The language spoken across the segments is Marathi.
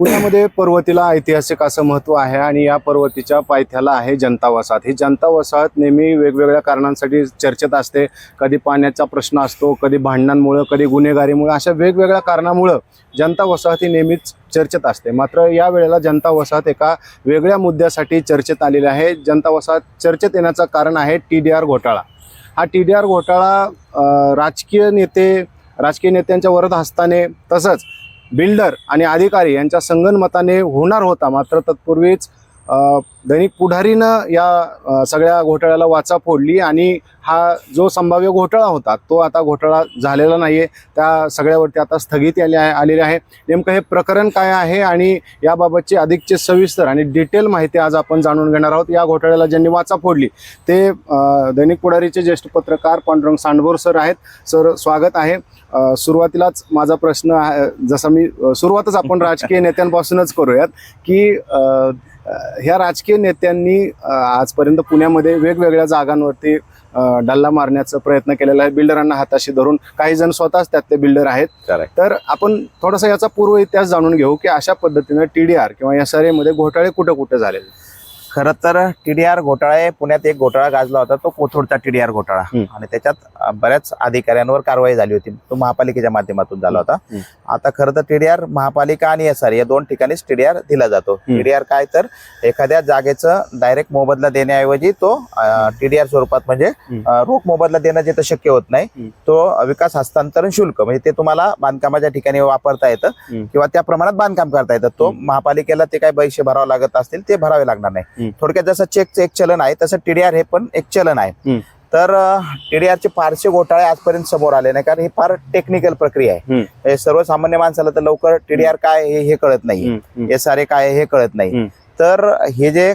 पुण्यामध्ये पर्वतीला ऐतिहासिक असं महत्त्व आहे आणि या पर्वतीच्या पायथ्याला आहे जनता वसाहत. ही जनता वसाहत नेहमी वेगवेगळ्या कारणांसाठी चर्चेत असते. कधी पाण्याचा प्रश्न असतो कधी भांडणांमुळं कधी गुन्हेगारीमुळं अशा वेगवेगळ्या कारणामुळं जनता वसाहत ही नेहमीच चर्चेत असते. मात्र या वेळेला जनता वसाहत एका वेगळ्या मुद्द्यासाठी चर्चेत आलेली आहे. जनता वसाहत चर्चेत येण्याचं कारण आहे टी डी आर घोटाळा. हा टी डी आर घोटाळा राजकीय नेते राजकीय नेत्यांच्या वरद हस्ताने तसंच बिल्डर आणि अधिकारी यांच्या संगनमताने होणार होता मात्र तत्पूर्वीच दैनिक पुढारीनं या सगळ्या घोटाळ्याला वाचा फोडली आणि हा जो संभाव्य घोटाळा होता तो आता घोटाळा झालेला नाही आहे त्या सगळ्यावरती आता स्थगिती आली आहे आलेली आहे. नेमकं हे प्रकरण काय आहे आणि याबाबतची अधिकचे सविस्तर आणि डिटेल माहिती आज आपण जाणून घेणार आहोत. या घोटाळ्याला ज्यांनी वाचा फोडली ते दैनिक पुढारीचे ज्येष्ठ पत्रकार पांडुरंग सांडभोर सर आहेत. सर स्वागत आहे. सुरुवातीलाच माझा प्रश्न आहे जसा मी सुरुवातच आपण राजकीय नेत्यांपासूनच करूयात की ह्या राजकीय नेत्यांनी आजपर्यंत पुण्यामध्ये वेगवेगळ्या जागांवरती डल्ला मारण्याचा प्रयत्न केलेला आहे बिल्डरांना हाताशी धरून काही जण स्वतःच त्यातले बिल्डर आहेत. तर आपण थोडासा याचा पूर्व इतिहास जाणून घेऊ की अशा पद्धतीनं टी डी आर किंवा एस आरमध्ये घोटाळे कुठं कुठं झालेले खरं तर टीडीआर घोटाळा आहे पुण्यात एक घोटाळा गाजला होता तो कोथरूडचा टीडीआर घोटाळा. आणि त्याच्यात बऱ्याच अधिकाऱ्यांवर कारवाई झाली होती तो महापालिकेच्या माध्यमातून झाला होता. आता खरं तर टीडीआर महापालिका आणि एस आर या दोन ठिकाणीच टीडीआर दिला जातो. टीडीआर काय तर एखाद्या जागेचं डायरेक्ट मोबदला देण्याऐवजी तो टीडीआर स्वरूपात म्हणजे रोख मोबदला देणं जिथं शक्य होत नाही. तो विकास हस्तांतरण शुल्क म्हणजे ते तुम्हाला बांधकामाच्या ठिकाणी वापरता येतं. किंवा त्या प्रमाणात बांधकाम करता येतं तो. महापालिकेला ते काय पैसे भरावे लागत असतील ते भरावे लागणार नाही. थोडक्यात जसं चेकचं एक चलन आहे तसं टीडीआर हे पण एक चलन आहे. तर टीडीआरचे फारसे घोटाळे आजपर्यंत समोर आले नाही कारण ही फार टेक्निकल प्रक्रिया आहे. सर्वसामान्य माणसाला तर लवकर टीडीआर काय हे हे कळत नाही. एस आर ए काय हे कळत नाही. तर हे जे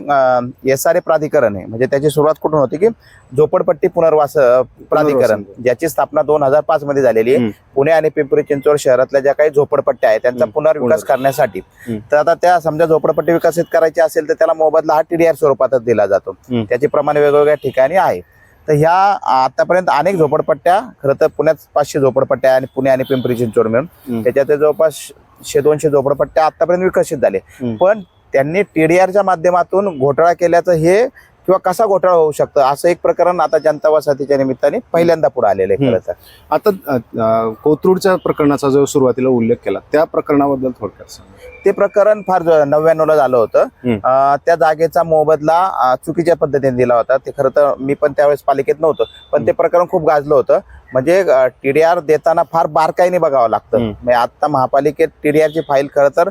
एस आर ए प्राधिकरण आहे म्हणजे त्याची सुरुवात कुठून होती की झोपडपट्टी पुनर्वास प्राधिकरण. ज्याची स्थापना दोन हजार पाच मध्ये झालेली आहे. पुणे आणि पिंपरी चिंचवड शहरातल्या ज्या काही झोपडपट्ट्या आहेत त्यांचा. पुनर्विकास. करण्यासाठी. तर आता त्या समजा झोपडपट्टी विकसित करायची असेल तर त्याला मोबदला हा टीडीआर स्वरूपातच दिला जातो. त्याची प्रमाणे वेगवेगळ्या ठिकाणी आहे तर ह्या आतापर्यंत अनेक झोपडपट्ट्या खरं तर पुण्यात पाचशे झोपडपट्ट्या आणि पुणे आणि पिंपरी चिंचवड मिळून. त्याच्यात जवळपास शे दोनशे झोपडपट्ट्या आतापर्यंत विकसित झाले. पण त्यांनी टीडीआरच्या माध्यमातून घोटाळा केल्याचं हे किंवा कसा घोटाळा होऊ शकतं? असं एक प्रकरण आता जनता वसाहतीच्या निमित्ताने पहिल्यांदा पुढे आलेलं आहे खरं तर. आता कोथरूडच्या प्रकरणाचा जो सुरुवातीला उल्लेख केला त्या प्रकरणाबद्दल थोडक्यात ते प्रकरण फार नव्याण्णव ला झालं होतं. त्या जागेचा मोबदला चुकीच्या पद्धतीने दिला होता. ते खरं तर मी पण त्यावेळेस पालिकेत नव्हतं पण ते प्रकरण खूप गाजलं होतं. म्हणजे टीडीआर देताना फार बारकाईने बघावं लागतं. म्हणजे आता महापालिकेत टीडीआरची फाईल खरं तर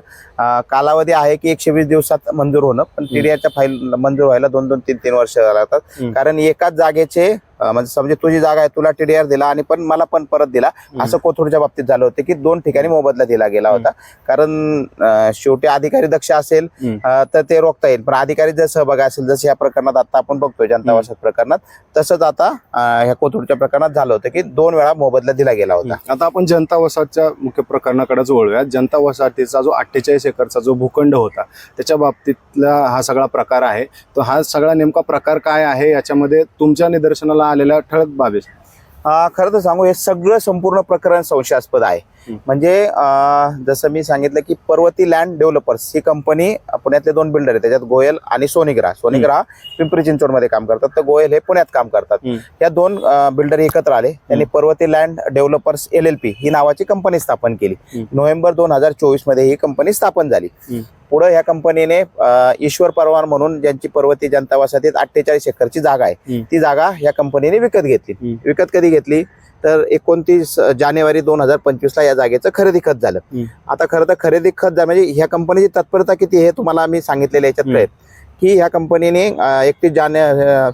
कालावधी आहे की एकशे वीस दिवसात मंजूर होणं पण टीडीआरच्या फाईल मंजूर व्हायला दोन दोन तीन तीन वर्ष लागतात. कारण एकाच जागेचे म्हणजे समजा तुझी जागा आहे तुला टीडीआर दिला आणि पण मला पण परत दिला. असं कोथरूडच्या बाबतीत झालं होतं की दोन ठिकाणी मोबदला दिला गेला होता. कारण शेवटी अधिकारी दक्ष असेल तर ते रोखता येईल. पण अधिकारी जर सहभागी असेल जसं या प्रकरणात आता आपण बघतोय जनता. वसाहत प्रकरणात तसंच आता ह्या कोथरूडच्या प्रकरणात झालं होतं की दोन वेळा मोबदला दिला गेला होता. आता आपण जनता वसाहतच्या मुख्य प्रकरणाकडे वळूया जनता वसाहतीचा जो अठ्ठेचाळीस एकरचा जो भूखंड होता त्याच्या बाबतीतला हा सगळा प्रकार आहे. तो हा सगळा नेमका प्रकार काय आहे याच्यामध्ये तुमच्या निदर्शनाला आलेल्या ठळक बाबी खरं तर सांगू हे सगळं संपूर्ण प्रकरण संशयास्पद आहे. म्हणजे जसं मी सांगितलं की पर्वती लँड डेव्हलपर्स ही कंपनी पुण्यातले दोन बिल्डर आहेत. त्याच्यात गोयल आणि सोनिग्रा. सोनिग्रा पिंपरी चिंचवडमध्ये काम करतात. तर गोयल हे पुण्यात काम करतात. या दोन बिल्डर एकत्र आले. त्यांनी Parvati land developers L L P ही नावाची कंपनी स्थापन केली. नोव्हेंबर दोन हजार चोवीसमध्ये ही कंपनी स्थापन झाली. पुढे ह्या कंपनीने ईश्वर परवार म्हणून ज्यांची पर्वती जनता वसाहतीत अठ्ठेचाळीस एकरची जागा आहे. ती जागा ह्या कंपनीने विकत घेतली. विकत कधी घेतली? तर एकोणतीस जानेवारी दोन हजार पंचवीस ला या जागेचं खरेदी खत झालं. आता खरं तर खरेदी खत म्हणजे ह्या कंपनीची तत्परता किती हे तुम्हाला मी सांगितलेलं याच्यात की ह्या कंपनीने एकतीस जाने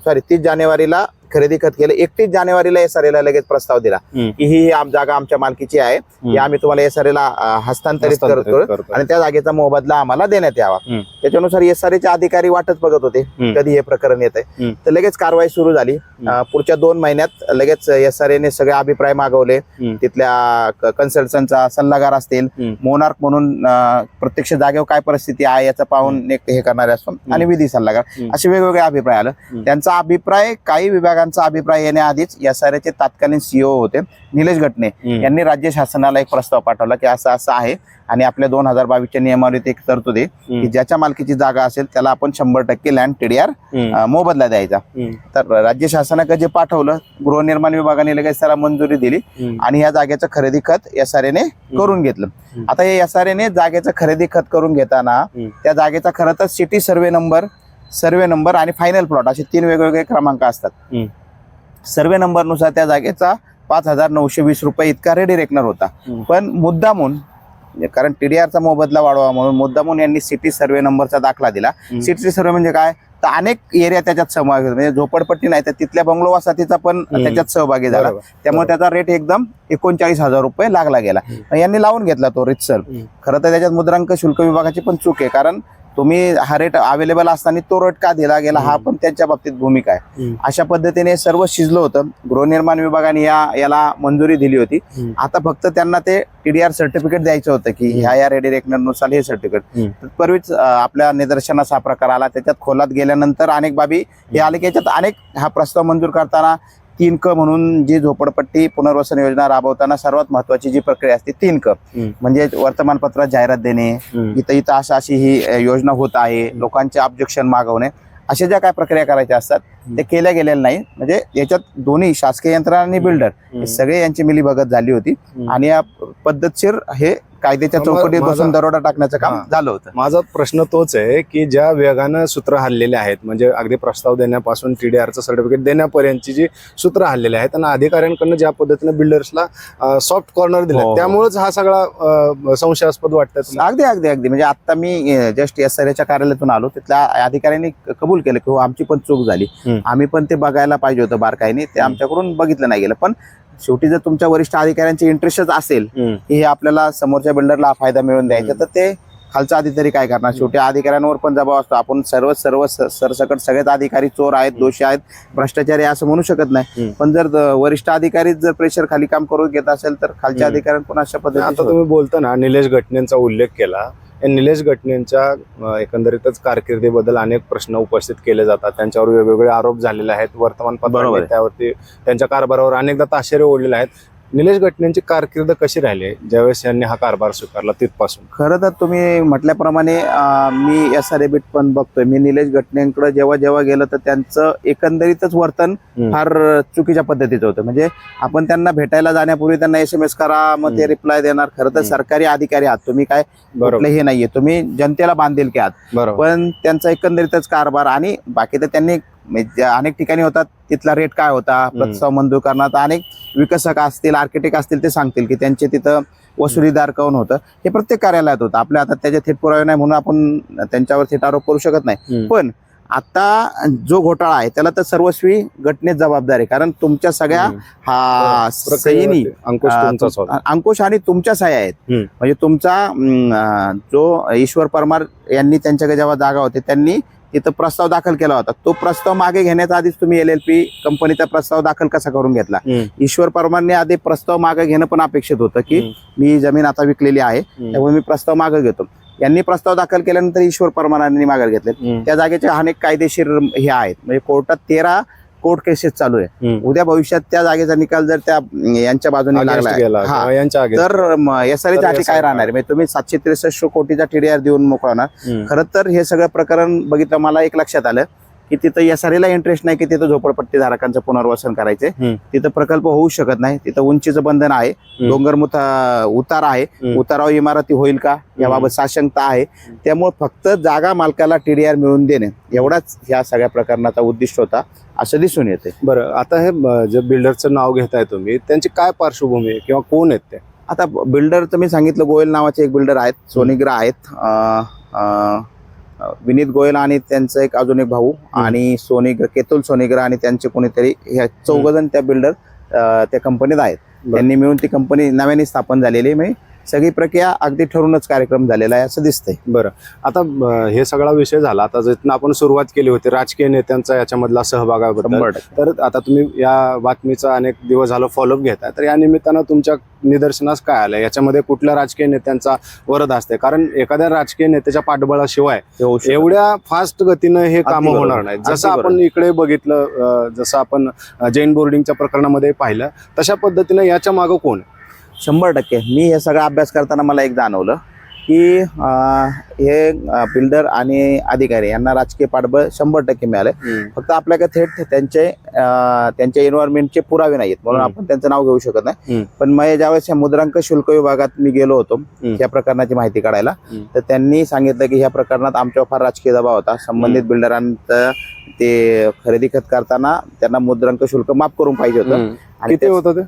सॉरी तीस जानेवारीला खरेदी खत केलं एकतीस जानेवारीला एस ला लगेच प्रस्ताव दिला. की ही आम- जागा आमच्या मालकीची आहे ही आम्ही तुम्हाला एस ला हस्तांतरित हस्तांतरित करतो. आणि त्या जागेचा मोबदला आम्हाला देण्यात यावा. त्याच्यानुसार एस चे अधिकारी वाटच बघत होते. कधी हे प्रकरण येत आहे. तर लगेच कारवाई सुरू झाली पुढच्या दोन महिन्यात लगेच एस आर ने सगळे अभिप्राय मागवले. तिथल्या कन्सल्टंटचा सल्लागार असतील. मोनार्क म्हणून प्रत्यक्ष जागेवर काय परिस्थिती आहे याचं पाहून एक हे करणारे असतो आणि विधी सल्लागार. असे वेगवेगळे अभिप्राय आलं. त्यांचा अभिप्राय काही विभागात विभागांचा अभिप्राय येण्याआधीच एस आर चे तत्कालीन सीईओ होते निलेश घटने. यांनी राज्य शासनाला एक प्रस्ताव पाठवला की असं असं आहे आणि आपल्या दोन हजार बावीसच्या नियमावलीत एक तरतूद आहे. की ज्याच्या मालकीची जागा असेल त्याला आपण शंभर टक्के लँड टीडीआर. मोबदला द्यायचा. तर राज्य शासनाकडे जे पाठवलं गृहनिर्माण विभागाने लगेच त्याला मंजुरी दिली. आणि या जागेचं खरेदी खत एस आर ने करून घेतलं. आता हे एस आर ने जागेचं खरेदी खत करून घेताना. त्या जागेचा खरं तर city survey number survey number आणि फायनल प्लॉट असे तीन वेगवेगळे क्रमांक असतात. सर्वे नंबरनुसार त्या जागेचा पाच हजार नऊशे वीस रुपये इतका रेडी रेकनर होता. पण मुद्दामून कारण टीडीआरचा मोबदला वाढवा म्हणून मुद्दामून यांनी सिटी सर्वे नंबरचा दाखला दिला. सिटी सर्वे म्हणजे काय तर अनेक एरिया त्याच्यात सहभागी म्हणजे झोपडपट्टी नाही तर तिथल्या बंगलो वसाहतीचा पण. त्याच्यात सहभागी झाला. त्यामुळे त्याचा रेट एकदम एकोणचाळीस हजार रुपये लागला गेला. यांनी लावून घेतला तो रितसर. खरं तर त्याच्यात मुद्रांक शुल्क विभागाची पण चूक आहे कारण तुम्ही हा रेट अवेलेबल असताना तो रेट का दिला गेला हा. पण त्यांच्या बाबतीत भूमिका आहे. अशा पद्धतीने सर्व शिजलं होतं गृहनिर्माण विभागाने या याला मंजुरी दिली होती. आता फक्त त्यांना ते टीडीआर सर्टिफिकेट द्यायचं होतं की ह्या या रेडी रेकनरनुसार हे सर्टिफिकेट हम्म. पूर्वीच अं, आपल्या निदर्शनास हा प्रकार आला त्याच्यात खोलात गेल्यानंतर अनेक बाबी हे आले की याच्यात अनेक हा प्रस्ताव मंजूर करताना तीन क म्हणून जी झोपडपट्टी पुनर्वसन योजना राबवताना सर्वात महत्वाची जी प्रक्रिया असते तीन क. म्हणजे वर्तमानपत्रात जाहिरात देणे. इथं इथं अशा अशी ही योजना होत आहे लोकांचे ऑब्जेक्शन मागवणे अशा ज्या काय प्रक्रिया करायच्या असतात ते केल्या गेलेल्या नाही म्हणजे याच्यात दोन्ही शासकीय यंत्रणा आणि बिल्डर सगळे यांची मिलीभगत झाली होती. आणि या पद्धतशीर हे कायद्याच्या चौकटीत बसून दरोडा टाकण्याचं काम. झालं होतं माझा प्रश्न तोच आहे की ज्या वेगानं सूत्र हल्लेले आहेत म्हणजे अगदी प्रस्ताव देण्यापासून टीडीआरचं सर्टिफिकेट देण्यापर्यंतची जी सूत्र हल्लेली आहेत आणि अधिकाऱ्यांकडनं ज्या पद्धतीने बिल्डर्सला सॉफ्ट कॉर्नर दिला. त्यामुळेच हा सगळा संशयास्पद वाटतं अगदी अगदी अगदी म्हणजे आता मी जस्ट एस आर कार्यालयातून आलो तिथल्या अधिकाऱ्यांनी कबूल केलं की हो आमची पण चूक झाली. आम्ही पण ते बघायला पाहिजे होतं बारकाईने ते. आमच्याकडून बघितलं नाही गेलं पण शेवटी जर तुमच्या वरिष्ठ अधिकाऱ्यांची इंटरेस्टच असेल. की हे आपल्याला समोरच्या बिल्डरला फायदा मिळवून द्यायचा तर ते खालचा अधिकारी काय करणार शेवटी अधिकाऱ्यांवर पण दबाव असतो आपण सर्व सर्व सरसकट सगळेच अधिकारी चोर आहेत दोषी आहेत भ्रष्टाचारी असं म्हणू शकत नाही. पण जर वरिष्ठ अधिकारी जर प्रेशर खाली काम करून घेत असेल तर खालच्या हम्म. अधिकाऱ्यांकडून अशा आता पद्धतीने तुम्ही बोलता ना निलेश घटनेंचा उल्लेख केला या निलेश घटनेंच्या एकंदरीतच कारकिर्दीबद्दल अनेक प्रश्न उपस्थित केले जातात. त्यांच्यावर वेगवेगळे आरोप झालेले आहेत. आहे. त्यावरती त्यांच्या कारभारावर अनेकदा ताशेरे ओढलेले आहेत. निलेश घटनेंची कारकीर्द कशी राहिली? ज्यावेळेस यांनी हा कारभार स्वीकारला तिथपासून. खरं तर तुम्ही म्हटल्याप्रमाणे अं, मी एस आर एबीट पण बघतोय. मी निलेश घटनेंकडे जेव्हा जेव्हा गेलो तर त्यांचं एकंदरीतच वर्तन हम्म. फार चुकीच्या पद्धतीचं होतं. म्हणजे आपण त्यांना भेटायला जाण्यापूर्वी त्यांना एस एम एस करा मग ते हम्म. रिप्लाय देणार. खरं तर हम्म. सरकारी अधिकारी आहात तुम्ही काय बरोबर. कुठले हे नाहीये. तुम्ही जनतेला बांधील की आहात. बरोबर. पण त्यांचा एकंदरीतच कारभार आणि बाकी तर त्यांनी म्हणजे अनेक ठिकाणी होतात तिथला रेट काय होता प्रस्ताव मंजूर करण्यात अनेक विकसक असतील आर्किटेक्ट असतील ते सांगतील की त्यांचे तिथं वसुलीदार कौन होतं. हे प्रत्येक कार्यालयात होतं. आपल्या आता त्याचे थेट पुरावे नाही म्हणून आपण त्यांच्यावर थेट आरोप करू शकत नाही. पण आता जो घोटाळा आहे त्याला तर सर्वस्वी घटनेत जबाबदार आहे. कारण तुमच्या सगळ्या. हा प्रक्रियेवरती अंकुश आणि तुमच्या सह्या आहेत. म्हणजे तुमचा जो ईश्वर परमार यांनी त्यांच्याकडे जेव्हा जागा होते त्यांनी तिथं प्रस्ताव दाखल केला होता तो प्रस्ताव मागे घेण्याच्या आधीच तुम्ही एल एल पी कंपनीचा प्रस्ताव दाखल कसा करून घेतला. ईश्वर परमारने आधी प्रस्ताव मागे घेणं पण अपेक्षित होतं की. मी जमीन आता विकलेली आहे. त्यामुळे मी प्रस्ताव मागे घेतो यांनी प्रस्ताव दाखल केल्यानंतर ईश्वर परमारांनी मागे घेतले. त्या जागेचे अनेक कायदेशीर हे आहेत म्हणजे कोर्टात तेरा कोर्ट केसेस चालू आहे. उद्या भविष्यात त्या जागेचा निकाल जर त्या यांच्या बाजूने लागला हा. तर एस आर तर अटी काय राहणार आहे म्हणजे तुम्ही सातशे त्रेसष्ट कोटीचा टीडीआर देऊन मोकळणार. खरं तर हे सगळं प्रकरण बघितलं मला एक लक्षात आलं की तिथं एस आर ला इंटरेस्ट नाही की तिथं झोपडपट्टी धारकांचं पुनर्वसन करायचे हम्म. तिथं प्रकल्प होऊ शकत नाही. तिथं उंचीचं बंधन आहे. डोंगरमुथ उतार आहे. उतारावर इमारती होईल का? याबाबत साशंकता आहे. त्यामुळे फक्त जागा मालकाला टीडीआर मिळवून देणे एवढाच या सगळ्या प्रकरणाचा उद्दिष्ट होता असं दिसून येते बरं आता हे जे बिल्डरचं नाव घेताय तुम्ही त्यांची काय पार्श्वभूमी आहे किंवा कोण आहेत ते? आता बिल्डर तर मी सांगितलं गोयल नावाचे एक बिल्डर आहेत सोनिग्रा आहेत. विनीत गोयल आणि त्यांचं एक अजून एक भाऊ आणि सोनिग्र केतुल सोनिग्रा आणि त्यांचे कोणीतरी ह्या चौघ जण त्या बिल्डर त्या कंपनीत आहेत. त्यांनी मिळून ती कंपनी नव्याने स्थापन झालेली आहे. म्हणजे सगळी प्रक्रिया अगदी ठरूनच कार्यक्रम झालेला आहे असं दिसतंय बरं आता अं, हे सगळा विषय झाला आता जिथनं आपण सुरुवात केली होती राजकीय नेत्यांचा याच्यामधला सहभागाबद्दल शंभर टक्के. तर आता तुम्ही या बातमीचा अनेक दिवस झालं फॉलोअप घेताय तर या निमित्तानं तुमच्या निदर्शनास काय आलं याच्यामध्ये कुठल्या राजकीय नेत्यांचा वरद असते कारण एखाद्या राजकीय नेत्याच्या पाठबळाशिवाय हे होऊ शकत. एवढ्या फास्ट गतीनं हे काम बरोबर. होणार नाही अगदी जसं आपण बरोबर. इकडे बघितलं अं, जसं आपण अं, जैन बोर्डिंगच्या प्रकरणामध्ये पाहिलं तशा पद्धतीनं याच्या मागं कोण आहे? शंभर टक्के. मी हे सगळा अभ्यास करताना मला एक जाणवलं की हे बिल्डर आणि अधिकारी यांना राजकीय पाठबळ शंभर टक्के मिळाले फक्त आपल्याकडे थेट त्यांचे त्यांच्या एन्व्हायरमेंटचे पुरावे नाहीत. म्हणून. आपण त्यांचं नाव घेऊ शकत नाही. पण मग ज्यावेळेस या मुद्रांक शुल्क विभागात मी गेलो होतो या प्रकरणाची माहिती काढायला. तर त्यांनी सांगितलं की ह्या प्रकरणात आमच्यावर फार राजकीय दबाव होता. संबंधित बिल्डरांचं ते खरेदी खत करताना त्यांना मुद्रांक शुल्क माफ करून पाहिजे होतं. किती होतं ते?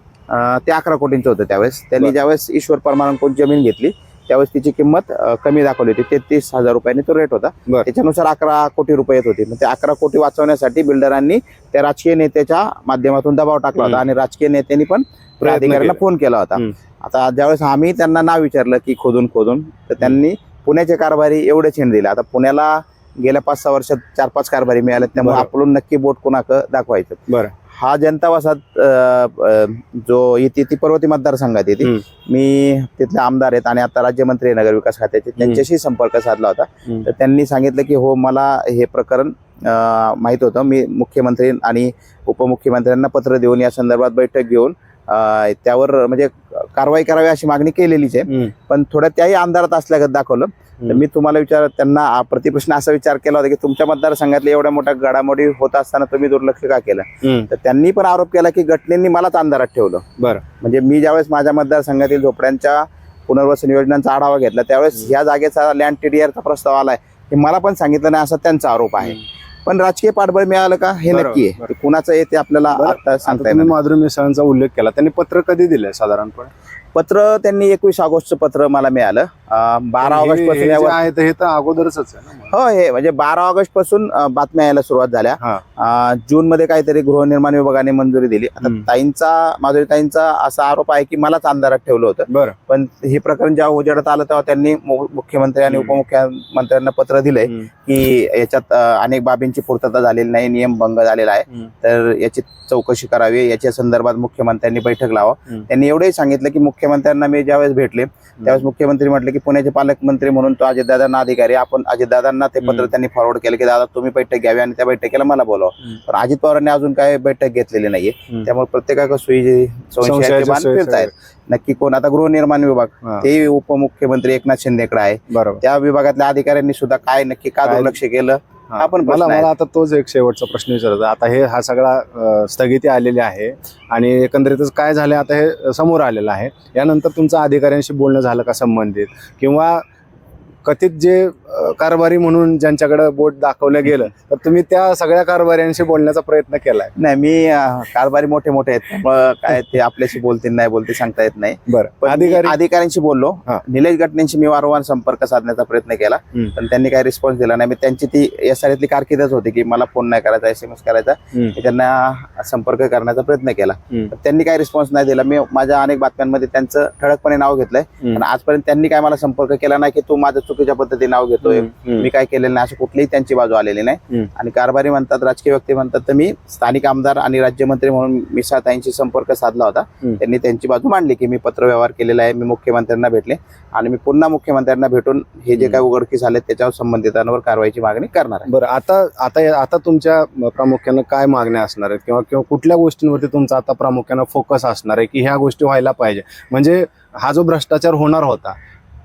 ते अकरा कोटींचं होतं त्यावेळेस त्यांनी. ज्यावेळेस ईश्वर परमानंद जमीन घेतली त्यावेळेस तिची किंमत कमी दाखवली होती तेहतीस हजार रुपयांनी तो रेट होता. त्याच्यानुसार अकरा कोटी रुपये येत होते मग ते अकरा कोटी वाचवण्यासाठी बिल्डरांनी त्या राजकीय नेत्याच्या माध्यमातून दबाव टाकला होता. आणि राजकीय नेत्यांनी पण अधिकाऱ्यांना. फोन केला होता. आता ज्यावेळेस आम्ही त्यांना नाव विचारलं की खोदून खोदून तर त्यांनी पुण्याचे कारभारी एवढे चिन्ह दिले आता पुण्याला गेल्या पाच सहा वर्षात चार पाच कारभारी मिळाले त्यामुळे. आपण नक्की बोट कोणाक दाखवायचं बरं हा जनता वसाहत जो येते ती पर्वती मतदारसंघात येते. मी तिथले आमदार आहेत आणि आता राज्यमंत्री नगर विकास खात्याचे. त्यांच्याशी संपर्क साधला होता. तर त्यांनी सांगितलं की हो मला हे प्रकरण माहीत होतं. मी मुख्यमंत्री आणि उपमुख्यमंत्र्यांना पत्र देऊन या संदर्भात बैठक घेऊन त्यावर म्हणजे कारवाई करावी अशी मागणी केलेलीच आहे. पण थोड्या त्याही अंधारात असल्यागत दाखवलं. तर. मी तुम्हाला विचार त्यांना प्रतिप्रश्न असा विचार केला होता की तुमच्या मतदारसंघातल्या एवढ्या मोठ्या घडामोडी होत असताना तुम्ही दुर्लक्ष का केलं. तर त्यांनी पण आरोप केला की घटनेंनी मलाच अंधारात ठेवलं. बरं. म्हणजे मी ज्यावेळेस माझ्या मतदारसंघातील झोपड्यांच्या पुनर्वसन योजनांचा आढावा घेतला त्यावेळेस ह्या जागेचा लँड टीडीआरचा प्रस्ताव आलाय हे मला पण सांगितलं नाही असा त्यांचा आरोप आहे. पण राजकीय पाठबळ मिळालं का? हे नक्की आहे. कुणाचं आहे ते आपल्याला आता सांगता माधुरी मिसळांचा उल्लेख केला. त्यांनी पत्र कधी दिलंय साधारणपणे? पत्र त्यांनी एकवीस ऑगस्टचं पत्र मला मिळालं बारा ऑगस्टपासून यावर आहे हे तर अगोदरच हो हे म्हणजे बारा ऑगस्टपासून बातम्या यायला सुरुवात झाल्या जून मध्ये काहीतरी गृहनिर्माण विभागाने मंजुरी दिली आता. ताईंचा माधुरी ताईंचा असा आरोप आहे की मलाच अंधारात ठेवलं होतं बरं पण हे प्रकरण जेव्हा उजेडात आलं तेव्हा त्यांनी मुख्यमंत्री आणि. उपमुख्यमंत्र्यांना पत्र दिलंय. की याच्यात अनेक बाबींची पूर्तता झालेली नाही नियम भंग झालेला आहे. तर याची चौकशी करावी याच्या संदर्भात मुख्यमंत्र्यांनी बैठक लावा. त्यांनी एवढंही सांगितलं की मुख्यमंत्र्यांना मी ज्यावेळेस भेटले त्यावेळेस मुख्यमंत्री म्हटले की पुण्याचे पालकमंत्री म्हणून तो अजितदादांना अधिकारी. आपण अजितदादांना ते पत्र. त्यांनी फॉरवर्ड केलं की दादा तुम्ही बैठक घ्यावी आणि त्या बैठकीला मला बोलावं. पण अजित पवारांनी अजून काय बैठक घेतलेली नाहीये. त्यामुळे प्रत्येकाकडे सुई फिरतायत नक्की कोण आता गृहनिर्माण विभाग ते उपमुख्यमंत्री एकनाथ शिंदेकडे आहे त्या विभागातल्या अधिकाऱ्यांनी सुद्धा काय नक्की का दुर्लक्ष केलं हा. हा पण मला. मला आता तोच एक शेवटचा प्रश्न विचारायचा आता हे हा सगळा स्थगिती आलेली आहे आणि एकंदरीतच काय झालं आता हे समोर आलेलं आहे यानंतर तुमचं अधिकाऱ्यांशी बोलणं झालं का संबंधित किंवा कथित जे कारभारी म्हणून ज्यांच्याकडे बोट दाखवलं गेलं तर तुम्ही त्या सगळ्या कारभाऱ्यांशी बोलण्याचा प्रयत्न केलाय? नाही मी कारभारी मोठे मोठे आहेत. काय ते आपल्याशी बोलतील नाही बोलतील सांगता येत नाही. बरं. अधिकारी? अधिकाऱ्यांशी बोललो. निलेश घटनेशी मी वारंवार संपर्क साधण्याचा प्रयत्न केला. पण त्यांनी काही रिस्पॉन्स दिला नाही. मी त्यांची ती एस आर कारकीर्दच होती की मला फोन नाही करायचा एस एम एस करायचा त्यांना संपर्क करण्याचा प्रयत्न केला. त्यांनी काही रिस्पॉन्स नाही दिला. मी माझ्या अनेक बातम्यांमध्ये त्यांचं ठळकपणे नाव घेतलंय. पण आजपर्यंत त्यांनी काय मला संपर्क केला नाही की तू माझं चुकीच्या पद्धतीने नाव घेतोय. मी काय केलेलं नाही असं कुठलीही त्यांची बाजू आलेली नाही. आणि कारभारी म्हणतात राजकीय व्यक्ती म्हणतात तर मी स्थानिक आमदार आणि राज्यमंत्री म्हणून मिसाताईंशी संपर्क साधला होता. त्यांनी त्यांची बाजू मांडली की मी पत्रव्यवहार केलेला आहे मी मुख्यमंत्र्यांना भेटले आणि मी पुन्हा मुख्यमंत्र्यांना भेटून हे जे. काही उघडकीस आले त्याच्यावर संबंधितांवर कारवाईची मागणी करणार आहे बरं आता आता आता तुमच्या प्रामुख्यानं काय मागण्या असणार आहेत किंवा किंवा कुठल्या गोष्टींवरती तुमचा आता प्रामुख्यानं फोकस असणार आहे की ह्या गोष्टी व्हायला पाहिजे म्हणजे हा जो भ्रष्टाचार होणार होता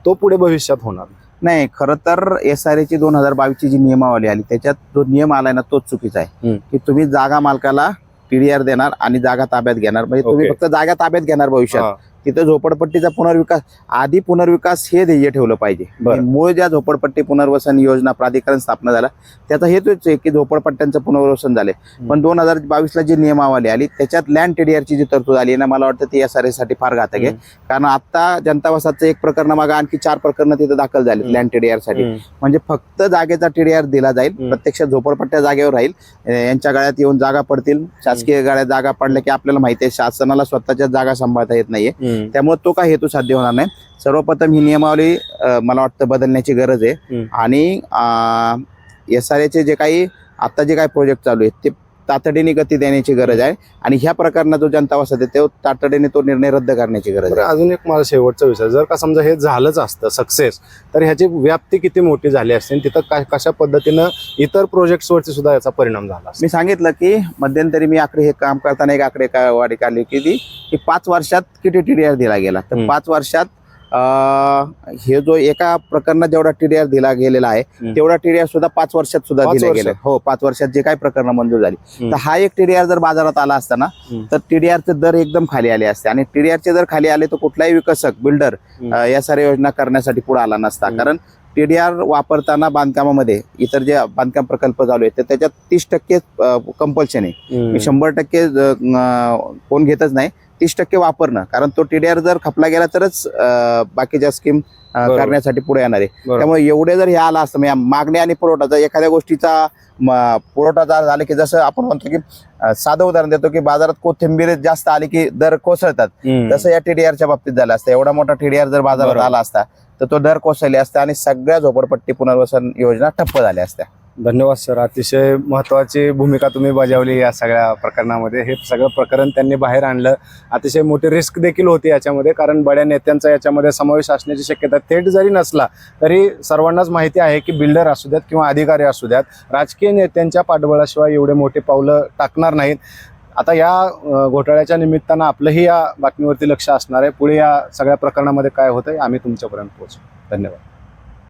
तो पुढे भविष्यात होणार नाही खरं तर एस आर ची दोन हजार बावीसची जी नियमावली आली त्याच्यात जो नियम आलाय ना तोच चुकीचा आहे हम्म. की तुम्ही जागा मालकाला टीडीआर देणार आणि जागा ताब्यात घेणार म्हणजे तुम्ही. फक्त जागा ताब्यात घेणार भविष्यात हा. तिथं झोपडपट्टीचा पुनर्विकास आधी पुनर्विकास हे ध्येय ठेवलं पाहिजे. मूळ ज्या झोपडपट्टी पुनर्वसन योजना प्राधिकरण स्थापना झाला त्याचा हेतूच आहे की झोपडपट्ट्यांचं पुनर्वसन झाले पण दोन हजार बावीसला जी नियमावली आली त्याच्यात लँड टीडीआरची जी तरतूद आली ना मला वाटतं ती एस आरसाठी फार घातक आहे. कारण आता जनता वसाहतचं एक प्रकरण मागे आणखी चार प्रकरणं तिथं दाखल झाली. लँड टीडीआरसाठी हम्म. म्हणजे फक्त जागेचा टीडीआर दिला जाईल. प्रत्यक्ष झोपडपट्ट्या जागेवर राहील यांच्या गाड्यात येऊन जागा पडतील. शासकीय गाड्यात जागा पडल्या की आपल्याला माहिती आहे शासनाला स्वतःच्या जागा सांभाळता येत नाहीये. त्यामुळे तो काय हेतू साध्य होणार नाही. सर्वप्रथम ही नियमावली मला वाटतं बदलण्याची गरज आहे. आणि एस आर एचे जे काही आता जे काही प्रोजेक्ट चालू आहेत ते तातडीने गती देण्याची गरज आहे. आणि ह्या प्रकरणात जो जनता वसत आहे तो तातडीने तो निर्णय रद्द करण्याची गरज आहे. अजून एक मला शेवटचा विषय जर का समजा हे झालंच असतं सक्सेस तर ह्याची व्याप्ती किती मोठी झाली असते आणि तिथं काय कशा पद्धतीनं इतर प्रोजेक्ट्सवरती सुद्धा याचा परिणाम झाला मी सांगितलं की मध्यंतरी मी आकडे हे काम करताना एक आकडे का वाढी काढली की ती की पाच वर्षात किती टीडीआर दिला गेला. तर. पाच वर्षात हे जो एका प्रकरणात जेवढा टीडीआर दिला गेलेला आहे. तेवढा टीडीआर सुद्धा पाच वर्षात सुद्धा दिले? गेले हो पाच वर्षात जे काही प्रकरण मंजूर झाली. तर हा एक टीडीआर जर बाजारात आला असता ना. तर टीडीआरचे दर एकदम खाली आले असते आणि टीडीआरचे जर खाली आले तर कुठलाही विकसक बिल्डर. या साऱ्या योजना करण्यासाठी पुढे आला नसता. कारण टीडीआर वापरताना बांधकामामध्ये इतर जे बांधकाम प्रकल्प चालू आहेत तर त्याच्यात तीस टक्के कंपल्शन आहे शंभर टक्के कोण घेतच नाही तीस टक्के वापरणं कारण तो टीडीआर जर खपला गेला तरच बाकीच्या स्कीम. करण्यासाठी पुढे येणार आहे. त्यामुळे एवढे जर हे आला असतं म्हणजे मागणी आणि पुरवठा जर एखाद्या गोष्टीचा पुरवठा जर झाला की जसं आपण म्हणतो की साधं उदाहरण देतो की बाजारात कोथिंबीर जास्त आली की दर कोसळतात. तसं या टीडीआरच्या बाबतीत झालं असतं एवढा मोठा टीडीआर जर बाजारात. आला असता तर तो दर कोसळले असता आणि सगळ्या झोपडपट्टी पुनर्वसन योजना ठप्प झाल्या असत्या धन्यवाद सर. अतिशय महत्वाची भूमिका तुम्ही बजावली या सगळ्या प्रकरणामध्ये. हे सगळं प्रकरण त्यांनी बाहेर आणलं. अतिशय मोठी रिस्क देखील होती याच्यामध्ये कारण बड्या नेत्यांचा याच्यामध्ये समावेश असण्याची शक्यता थेट जरी नसला तरी सर्वांनाच माहिती आहे की बिल्डर असू द्यात किंवा अधिकारी असू द्यात राजकीय नेत्यांच्या पाठबळाशिवाय एवढे मोठे पावलं टाकणार नाहीत. आता या घोटाळ्याच्या निमित्तानं आपलंही या बातमीवरती लक्ष असणार आहे. पुढे या सगळ्या प्रकरणामध्ये काय होतं आम्ही तुमच्यापर्यंत पोहोचू. धन्यवाद.